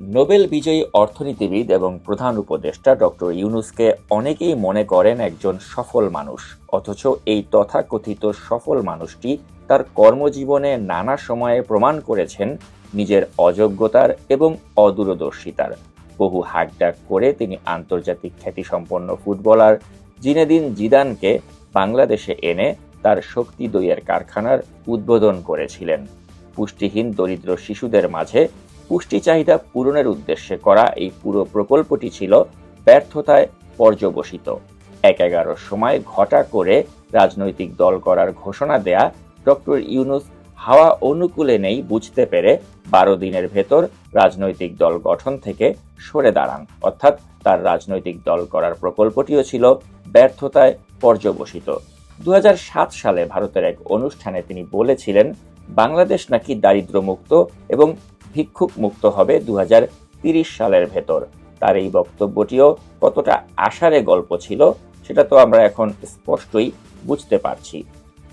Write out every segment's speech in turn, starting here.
Nobel বিজয়ী অর্থনীতিবিদ এবং প্রধান উপদেষ্টা ডক্টর ইউনুসকে অনেকেই মনে করেন একজন সফল মানুষ, অথচ এই তথাকথিত সফল মানুষটি তার কর্মজীবনে নানা সময়ে প্রমাণ করেছেন নিজের অযোগ্যতার এবং অদূরদর্শিতার। বহু হাকডাক করে তিনি আন্তর্জাতিক খ্যাতিসম্পন্ন ফুটবলার জিনেদিন জিদানকে বাংলাদেশে এনে তার শক্তি দইয়ের কারখানার উদ্বোধন করেছিলেন। পুষ্টিহীন দরিদ্র শিশুদের মাঝে পুষ্টি চাহিদা পূরণের উদ্দেশ্যে করা এই পুরো প্রকল্পটি ছিল ব্যর্থতায় পর্যবসিত। এক এগারোর সময় ঘটা করে রাজনৈতিক দল করার ঘোষণা দেয়া ডক্টর ইউনুস হাওয়া অনুকূলে নেই বুঝতে পেরে বারো দিনের ভেতর রাজনৈতিক দল গঠন থেকে সরে দাঁড়ান। অর্থাৎ তার রাজনৈতিক দল করার প্রকল্পটিও ছিল ব্যর্থতায় পর্যবসিত। দু হাজার সাত সালে ভারতের এক অনুষ্ঠানে তিনি বলেছিলেন, বাংলাদেশ নাকি দারিদ্র্যমুক্ত এবং ভিক্ষুক মুক্ত হবে দু সালের ভেতর। তার এই বক্তব্যটিও কতটা আশারে গল্প ছিল, সেটা তো আমরা এখন স্পষ্টই বুঝতে পারছি।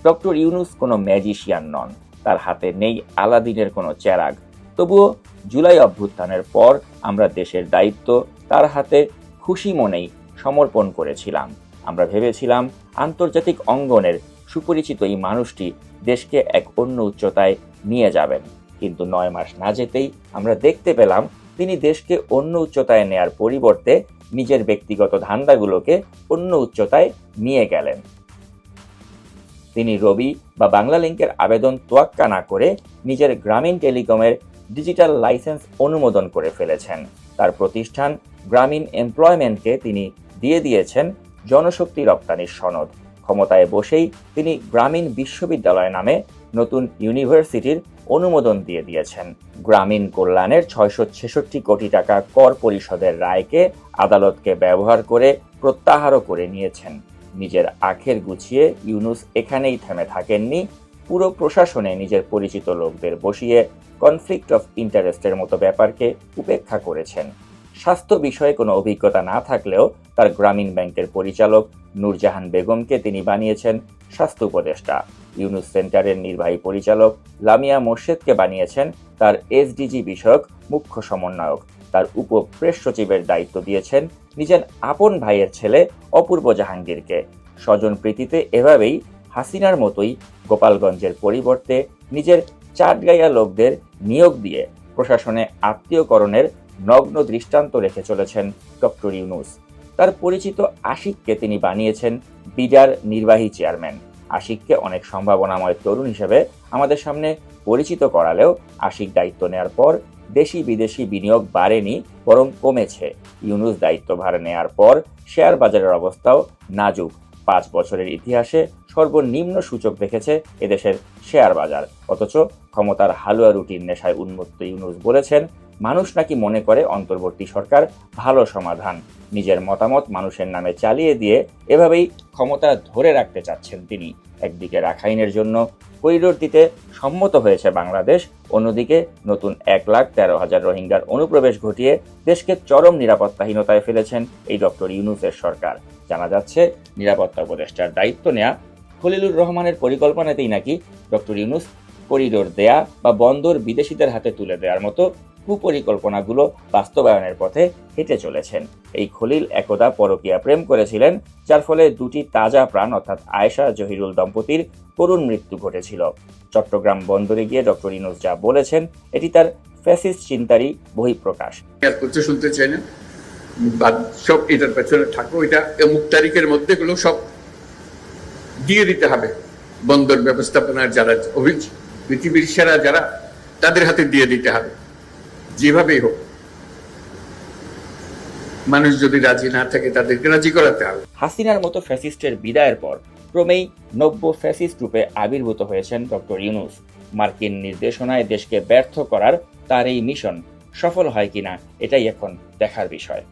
ডক্টর ইউনুস কোনো ম্যাজিশিয়ান নন, তার হাতে নেই আলাদিনের কোনো চেরাগ তবুও জুলাই অভ্যুত্থানের পর আমরা দেশের দায়িত্ব, তার হাতে খুশি মনেই সমর্পণ করেছিলাম। আমরা ভেবেছিলাম আন্তর্জাতিক অঙ্গনের সুপরিচিত এই মানুষটি দেশকে এক অন্য উচ্চতায় নিয়ে যাবেন। কিন্তু নয় মাস না যেতেই আমরা দেখতে পেলাম তিনি দেশকে অন্য উচ্চতায় নেয়ার পরিবর্তে নিজের ব্যক্তিগত ধান্দাগুলোকে অন্য উচ্চতায় নিয়ে গেলেন। তিনি রবি বা বাংলা লিঙ্কের আবেদন তোয়াক্কা না করে নিজের গ্রামীণ টেলিকমের ডিজিটাল লাইসেন্স অনুমোদন করে ফেলেছেন। তার প্রতিষ্ঠান গ্রামীণ এমপ্লয়মেন্টকে তিনি দিয়ে দিয়েছেন জনশক্তি রপ্তানির সনদ। ক্ষমতায় বসেই তিনি গ্রামীণ বিশ্ববিদ্যালয় নামে নতুন ইউনিভার্সিটির অনুমোদন দিয়ে দিয়েছেন। গ্রামীণ কল্যাণের ছয়শো ছেষট্টি কোটি টাকা কর পরিষদের রায়কে আদালতকে ব্যবহার করে প্রত্যাহারও করে নিয়েছেন। নিজের আখের গুছিয়ে ইউনুস এখানেই থেমে থাকেননি। পুরো প্রশাসনে নিজের পরিচিত লোকদের বসিয়ে কনফ্লিক্ট অফ ইন্টারেস্টের মতো ব্যাপারকে উপেক্ষা করেছেন। স্বাস্থ্য বিষয়ে কোনো অভিজ্ঞতা না থাকলেও তার গ্রামীণ ব্যাংকের পরিচালক নূরজাহান বেগমকে তিনি বানিয়েছেন স্বাস্থ্য উপদেষ্টা। ইউনুস সেন্টারের নির্বাহী পরিচালক লামিয়া মোর্শেদকে বানিয়েছেন তার এসডিজি বিষয়ক মুখ্য সমন্বয়ক। তার উপ প্রেস সচিবের দায়িত্ব দিয়েছেন নিজের আপন ভাইয়ের ছেলে অপূর্ব জাহাঙ্গীরকে। স্বজন প্রীতিতে এভাবেই হাসিনার মতোই গোপালগঞ্জের পরিবর্তে নিজের চাটগাইয়া লোকদের নিয়োগ দিয়ে প্রশাসনে আত্মীয়করণের নগ্ন দৃষ্টান্ত রেখে চলেছেন ডক্টর ইউনুস। তার পরিচিত আশিককে তিনি বানিয়েছেন বিডার নির্বাহী চেয়ারম্যান। আশিককে অনেক সম্ভাবনাময় তরুণ হিসেবে আমাদের সামনে পরিচিত করালেও আশিক দায়িত্ব নেওয়ার পর দেশি বিদেশি বিনিয়োগ বাড়েনি, বরং কমেছে। ইউনুস দায়িত্বভার নেয়ার পর শেয়ার বাজারের অবস্থাও নাজুক। পাঁচ বছরের ইতিহাসে সর্বনিম্ন সূচক দেখেছে এদেশের শেয়ার বাজার। অথচ ক্ষমতার হালুয়া রুটির নেশায় উন্মুক্ত ইউনুস বলেছেন মানুষ নাকি মনে করে অন্তর্বর্তী সরকার ভালো সমাধান? নিজের মতামত মানুষের নামে চালিয়ে দিয়ে এভাবেই ক্ষমতা ধরে রাখতে চাচ্ছেন তিনি। একদিকে রাখাইনের জন্য করিডোর দিতে সম্মত হয়েছে বাংলাদেশ, অন্যদিকে নতুন এক লাখ তেরো হাজার রোহিঙ্গার অনুপ্রবেশ ঘটিয়ে দেশকে চরম নিরাপত্তাহীনতায় ফেলেছেন এই ডক্টর ইউনুসের সরকার। জানা যাচ্ছে, নিরাপত্তা উপদেষ্টার দায়িত্ব নেয়া খলিলুর রহমানের পরিকল্পনাতেই নাকি ডক্টর ইউনুস করিডোর দেয়া বা বন্দর বিদেশিদের হাতে তুলে দেওয়ার মতো কুপরিকল্পনাগুলো বাস্তবায়নের পথে হেঁটে চলেছেন। এই খলিল একদা পরকীয়া প্রেম করেছিলেন, যার ফলে দুটি তাজা প্রাণ, অর্থাৎ আয়েশা জহিরুল দম্পতির করুণ মৃত্যু ঘটেছিল। চট্টগ্রাম বন্দরে গিয়ে ডক্টর ইনুস যা বলেছেন, এটি তার ফ্যাসিস্ট চিন্তারই বহিঃপ্রকাশ। শুনতে চাই না। সব এটার পেছনে থাকো, এটা অমুক তারিখের মধ্যে গুলো সব দিয়ে দিতে হবে। বন্দর ব্যবস্থাপনার যারা অভিজ- পৃথিবীর সেরা যারা, তাদের হাতে দিয়ে দিতে হবে। যেভাবেই হোক, মানুষ যদি রাজি না থাকে, তাদেরকে রাজি করাতে হবে। হাসিনার মতো ফ্যাসিস্টের বিদায়ের পর ক্রমেই নব্য ফ্যাসিস্ট রূপে আবির্ভূত হয়েছেন ডক্টর ইউনুস। মার্কিন নির্দেশনায় দেশকে ব্যর্থ করার তার এই মিশন সফল হয় কিনা, এটাই এখন দেখার বিষয়।